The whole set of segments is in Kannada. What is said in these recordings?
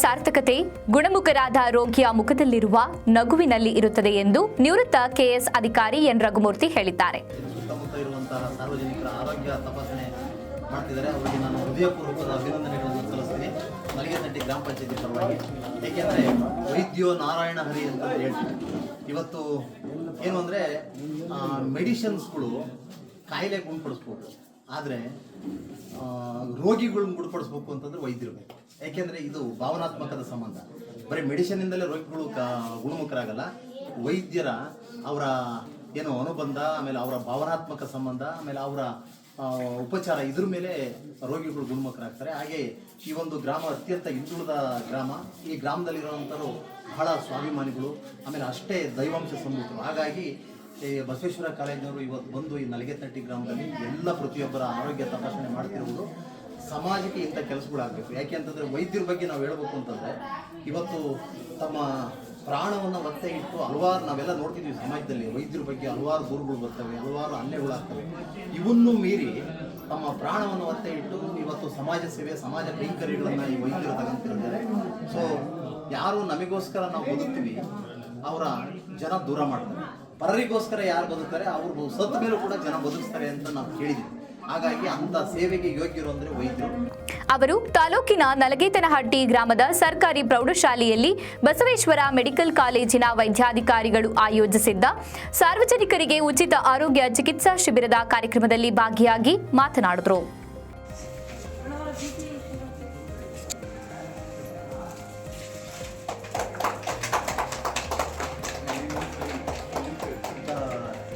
ಸಾರ್ಥಕತೆ, ಗುಣಮುಖರಾದ ರೋಗಿಯ ಮುಖದಲ್ಲಿರುವ ನಗುವಿನಲ್ಲಿ ಇರುತ್ತದೆ ಎಂದು ನಿವೃತ್ತ ಕೆಎಸ್ ಅಧಿಕಾರಿ ಎನ್ ರಘುಮೂರ್ತಿ ಹೇಳಿದ್ದಾರೆ. ಸಾರ್ವಜನಿಕರ ಆರೋಗ್ಯ ತಪಾಸಣೆ ಮಾಡ್ತಿದ್ದಾರೆ. ಅವರಿಗೆ ನಾನು ಹೃದಯಪೂರ್ವಕದ ಅಭಿನಂದನೆಗಳನ್ನು ಸಲ್ಲಿಸ್ತೀನಿ. ಮಲಿಗೆತಟ್ಟಿ ಗ್ರಾಮ ಪಂಚಾಯತಿ ಪರವಾಗಿ. ಏಕೆಂದರೆ ವೈದ್ಯೋ ನಾರಾಯಣ ಹರಿ ಅಂತ ಹೇಳ್ತಾರೆ. ಇವತ್ತು ಏನು ಅಂದರೆ ಮೆಡಿಷನ್ಸ್ಗಳು ಕಾಯಿಲೆ ಗುಣಪಡಿಸ್ಬೋದು ಆದರೆ ರೋಗಿಗಳನ್ನ ಗುಣಪಡಿಸ್ಬೇಕು ಅಂತಂದ್ರೆ ವೈದ್ಯರು ಬೇಕು. ಯಾಕೆಂದರೆ ಇದು ಭಾವನಾತ್ಮಕದ ಸಂಬಂಧ. ಬರೀ ಇಂದಲೇ ರೋಗಿಗಳು ಗುಣಮುಖರಾಗಲ್ಲ. ವೈದ್ಯರ ಅವರ ಏನು ಅನುಬಂಧ, ಆಮೇಲೆ ಅವರ ಭಾವನಾತ್ಮಕ ಸಂಬಂಧ, ಆಮೇಲೆ ಅವರ ಉಪಚಾರ ಇದ್ರ ಮೇಲೆ ರೋಗಿಗಳು ಗುಣಮುಖರಾಗ್ತಾರೆ. ಹಾಗೆ ಈ ಒಂದು ಗ್ರಾಮ ಅತ್ಯಂತ ಹಿಂದುಳಿದ ಗ್ರಾಮ, ಈ ಗ್ರಾಮದಲ್ಲಿರುವಂಥವ್ರು ಬಹಳ ಸ್ವಾಭಿಮಾನಿಗಳು, ಆಮೇಲೆ ಅಷ್ಟೇ ದೈವಾಂಶ ಸಂಬಂಧಿತರು ಹಾಗಾಗಿ ಈ ಬಸವೇಶ್ವರ ಕಾಲೇಜಿನವರು ಇವತ್ತು ಬಂದು ಈ ನಲಗೆತಟ್ಟಿ ಗ್ರಾಮದಲ್ಲಿ ಎಲ್ಲ ಪ್ರತಿಯೊಬ್ಬರ ಆರೋಗ್ಯ ತಪಾಸಣೆ ಮಾಡ್ತಿರುವುದು. ಸಮಾಜಕ್ಕೆ ಇಂಥ ಕೆಲಸಗಳಾಗಬೇಕು ಯಾಕೆ ಅಂತಂದರೆ ವೈದ್ಯರ ಬಗ್ಗೆ ನಾವು ಹೇಳಬೇಕು ಅಂತಂದರೆ, ಇವತ್ತು ತಮ್ಮ ಪ್ರಾಣವನ್ನು ಒತ್ತೆ ಇಟ್ಟು ಹಲವಾರು ನಾವೆಲ್ಲ ನೋಡ್ತಿದ್ವಿ ಸಮಾಜದಲ್ಲಿ, ವೈದ್ಯರ ಬಗ್ಗೆ ಹಲವಾರು ದೂರುಗಳು ಬರ್ತವೆ, ಹಲವಾರು ಅನ್ಯಗಳಾಗ್ತವೆ ಇವನ್ನು ಮೀರಿ ತಮ್ಮ ಪ್ರಾಣವನ್ನು ಒತ್ತೆ ಇಟ್ಟು ಇವತ್ತು ಸಮಾಜ ಸೇವೆ, ಸಮಾಜ ಕೈಂಕರ್ಯಗಳನ್ನು ಈ ವೈದ್ಯರು ತಗೊಂತಿರ್ತಾರೆ ಸೊ ಯಾರು ನಮಗೋಸ್ಕರ ನಾವು ಬದುಕ್ತೀವಿ, ಅವರ ಜನ ದೂರ ಮಾಡ್ತಾರೆ. ಪರರಿಗೋಸ್ಕರ ಯಾರು ಬದುಕ್ತಾರೆ, ಅವರು ಸತ್ತ ಮೇಲೂ ಕೂಡ ಜನ ಬದುಕ್ತಾರೆ ಅಂತ ನಾವು ಕೇಳಿದ್ವಿ. ಹಾಗಾಗಿ ಅಂತ ಸೇವೆಗೆ ಯೋಗ್ಯರು ಅಂದರೆ ವೈದ್ಯರು. ಅವರು ತಾಲೂಕಿನ ನಲಗೇತನಹಟ್ಟಿ ಗ್ರಾಮದ ಸರ್ಕಾರಿ ಪ್ರೌಢಶಾಲೆಯಲ್ಲಿ ಬಸವೇಶ್ವರ ಮೆಡಿಕಲ್ ಕಾಲೇಜಿನ ವೈದ್ಯಾಧಿಕಾರಿಗಳು ಆಯೋಜಿಸಿದ್ದ ಸಾರ್ವಜನಿಕರಿಗೆ ಉಚಿತ ಆರೋಗ್ಯ ಚಿಕಿತ್ಸಾ ಶಿಬಿರದ ಕಾರ್ಯಕ್ರಮದಲ್ಲಿ ಭಾಗಿಯಾಗಿ ಮಾತನಾಡಿದರು.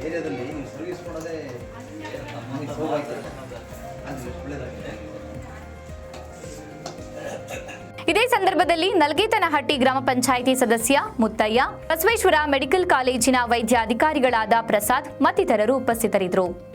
ಏರಿಯಾದಲ್ಲಿ ಸರ್ವಿಸ್ ಇದೇ ಸಂದರ್ಭದಲ್ಲಿ ನಲ್ಗೇತನಹಟ್ಟಿ ಗ್ರಾಮ ಪಂಚಾಯಿತಿ ಸದಸ್ಯ ಮುತ್ತಯ್ಯ ಬಸವೇಶ್ವರ ಮೆಡಿಕಲ್ ಕಾಲೇಜಿನ ವೈದ್ಯಾಧಿಕಾರಿಗಳಾದ ಪ್ರಸಾದ್ ಮತ್ತಿತರರು ಉಪಸ್ಥಿತರಿದ್ದರು.